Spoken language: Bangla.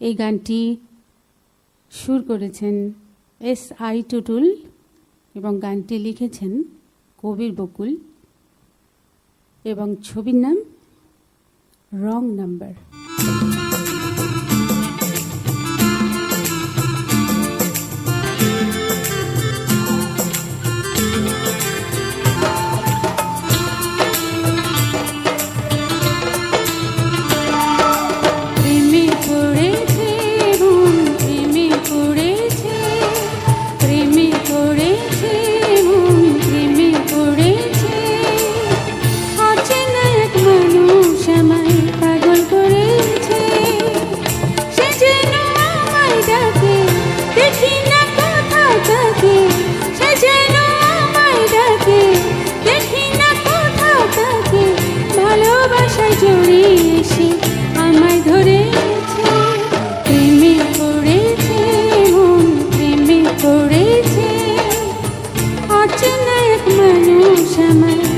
এই গানটি সুর করেছেন এস আই টুটুল এবং গানটি লিখেছেন কবির বকুল এবং ছবির নাম রং নাম্বার। একজন এক মানুষ আমার